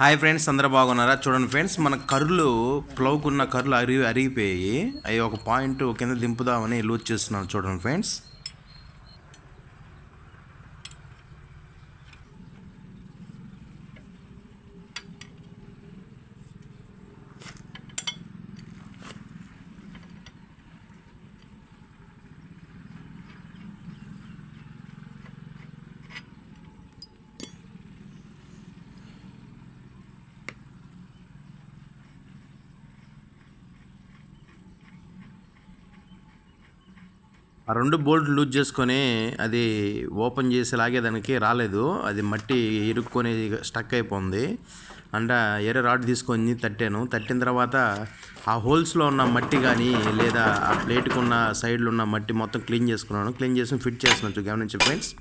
Hi friends అందరూ బాగున్నారా? చూడండి ఫ్రెండ్స్ మన కర్రలు ప్లవ్కున్న కర్రలు అరిగి అరిగిపోయి అవి ఒక పాయింట్ కింద దింపుదామని లూజ్ చేస్తున్నాను చూడండి ఫ్రెండ్స్. ఆ రెండు బోల్ట్ లూజ్ చేసుకొని అది ఓపెన్ చేసి లాగేదానికి రాలేదు. అది మట్టి ఇరుక్కొని స్టక్ అయిపోయింది. అండ్ ఎర్ర రాడ్ తీసుకొని తట్టాను. తట్టిన తర్వాత ఆ హోల్స్లో ఉన్న మట్టి కానీ లేదా ఆ ప్లేట్కున్న సైడ్లో ఉన్న మట్టి మొత్తం క్లీన్ చేసుకున్నాను. క్లీన్ చేసి ఫిట్ చేస్తున్నాను. గమనించి ఫ్రెండ్స్.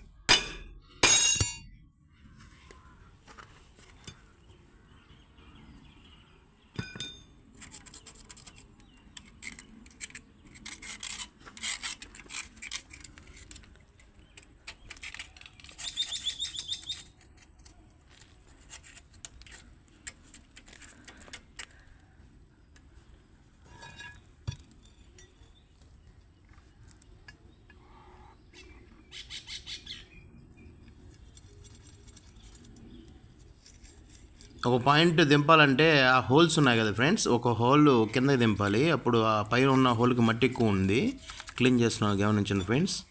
ఒక పాయింట్ దింపాలంటే ఆ హోల్స్ ఉన్నాయి కదా ఫ్రెండ్స్. ఒక హోల్ కింద దింపాలి. అప్పుడు ఆ పైన ఉన్న హోల్కి మట్టి ఎక్కువ ఉంది. క్లీన్ చేస్తున్నాను గమనించండి ఫ్రెండ్స్.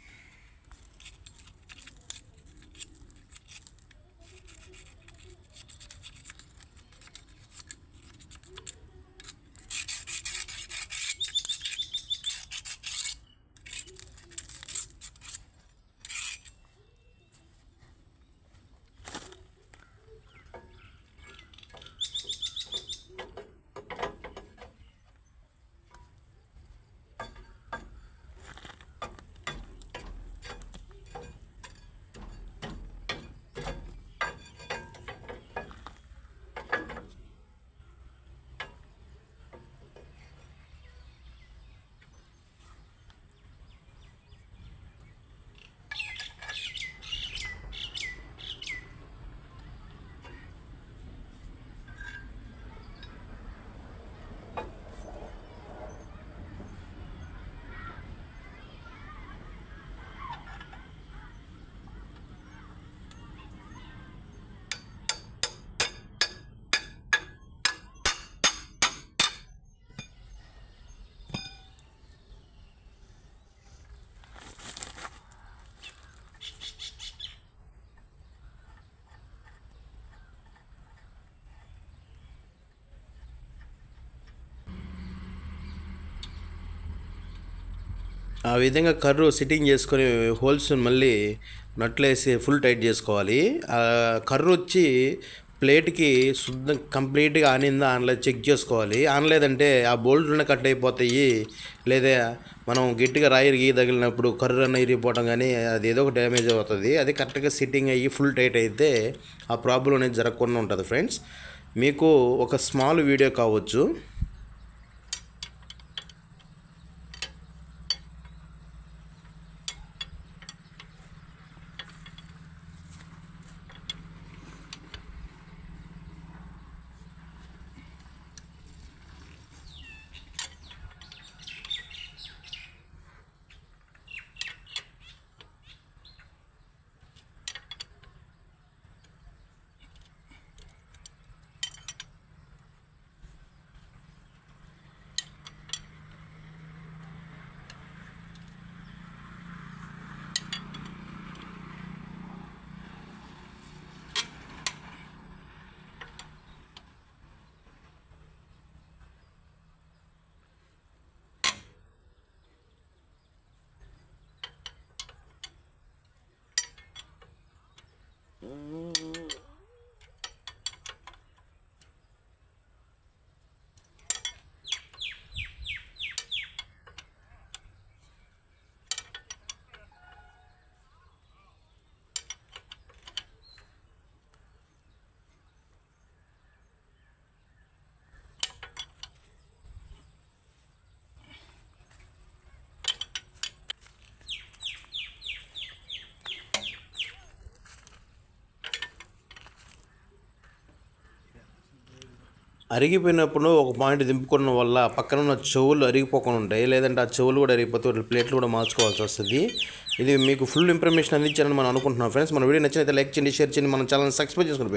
ఆ విధంగా కర్రు సిట్టింగ్ చేసుకొని హోల్స్ మళ్ళీ నట్లేసి ఫుల్ టైట్ చేసుకోవాలి. కర్రు వచ్చి ప్లేట్కి శుద్ధం కంప్లీట్గా ఆనిందా ఆనలేదు చెక్ చేసుకోవాలి. ఆనలేదంటే ఆ బోల్ట్లోనే కట్ అయిపోతాయి. లేదా మనం గట్టిగా రాయి గీ తగిలినప్పుడు కర్రు అన్న ఇరిగిపోవడం కానీ అది ఏదో ఒక డ్యామేజ్ అవుతుంది. అది కరెక్ట్గా సిట్టింగ్ అయ్యి ఫుల్ టైట్ అయితే ఆ ప్రాబ్లం అనేది జరగకుండా ఉంటుంది ఫ్రెండ్స్ మీకు ఒక స్మాల్ వీడియో కావచ్చు. Mm. అరిగిపోయినప్పుడు ఒక పాయింట్ దింపుకోవడం వల్ల పక్కన ఉన్న చెవులు అరిగిపోకుండా ఉంటాయి. లేదంటే ఆ చెవులు కూడా అరిగిపోతే ప్లేట్లు కూడా మార్చుకోవాల్సి వస్తుంది. ఇది మీకు ఫుల్ ఇన్ఫర్మేషన్ అందించాలని మనం అనుకుంటున్నాం. ఫ్రెండ్స్ మన వీడియో నచ్చినైతే లైక్ చేయండి షేర్ చేయండి. మన ఛానల్ సబ్స్క్రైబ్ చేసుకుని